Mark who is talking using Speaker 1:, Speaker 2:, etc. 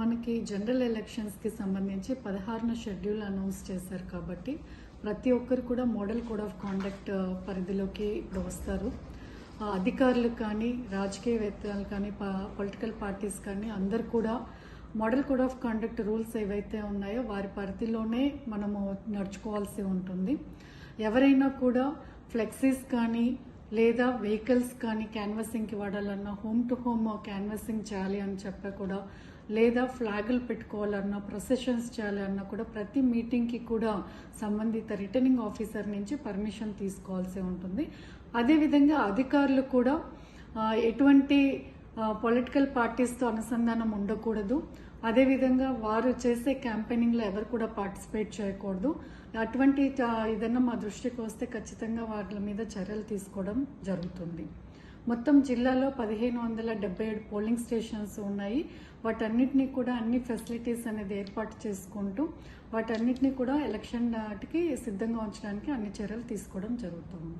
Speaker 1: మనకి జనరల్ ఎలక్షన్స్కి సంబంధించి పదహారున షెడ్యూల్ అనౌన్స్ చేశారు కాబట్టి ప్రతి ఒక్కరు కూడా మోడల్ కోడ్ ఆఫ్ కాండక్ట్ పరిధిలోకి ఇప్పుడు వస్తారు. ఆ, అధికారులు కానీ రాజకీయవేత్తలు కానీ పొలిటికల్ పార్టీస్ కానీ అందరు కూడా model code of conduct rules ఏవైతే ఉన్నాయో వారి పరిధిలోనే మనము నడుచుకోవాల్సి ఉంటుంది. ఎవరైనా కూడా ఫ్లెక్సీస్ కానీ లేదా వెహికల్స్ కానీ క్యాన్వసింగ్కి వాడాలన్నా హోమ్ టు హోమ్ క్యాన్వసింగ్ చేయాలి అని చెప్పా కూడా లేదా ఫ్లాగులు పెట్టుకోవాలన్నా ప్రొసెషన్స్ చేయాలి అన్నా కూడా ప్రతి మీటింగ్కి కూడా సంబంధిత రిటర్నింగ్ ఆఫీసర్ నుంచి పర్మిషన్ తీసుకోవాల్సి ఉంటుంది. అదేవిధంగా అధికారులు కూడా ఎటువంటి పొలిటికల్ పార్టీస్తో అనుసంధానం ఉండకూడదు. అదేవిధంగా వారు చేసే క్యాంపెయినింగ్లో ఎవరు కూడా పార్టిసిపేట్ చేయకూడదు. అటువంటి ఏదన్నా ఏదైనా మా దృష్టికి వస్తే ఖచ్చితంగా వాటి మీద చర్యలు తీసుకోవడం జరుగుతుంది. మొత్తం జిల్లాలో పదిహేను వందల డెబ్బై ఏడు పోలింగ్ స్టేషన్స్ ఉన్నాయి. వాటన్నిటినీ కూడా అన్ని ఫెసిలిటీస్ అనేది ఏర్పాటు చేసుకుంటూ వాటన్నిటినీ కూడా ఎలక్షన్ నాటికి సిద్ధంగా ఉంచడానికి అన్ని చర్యలు తీసుకోవడం జరుగుతుంది.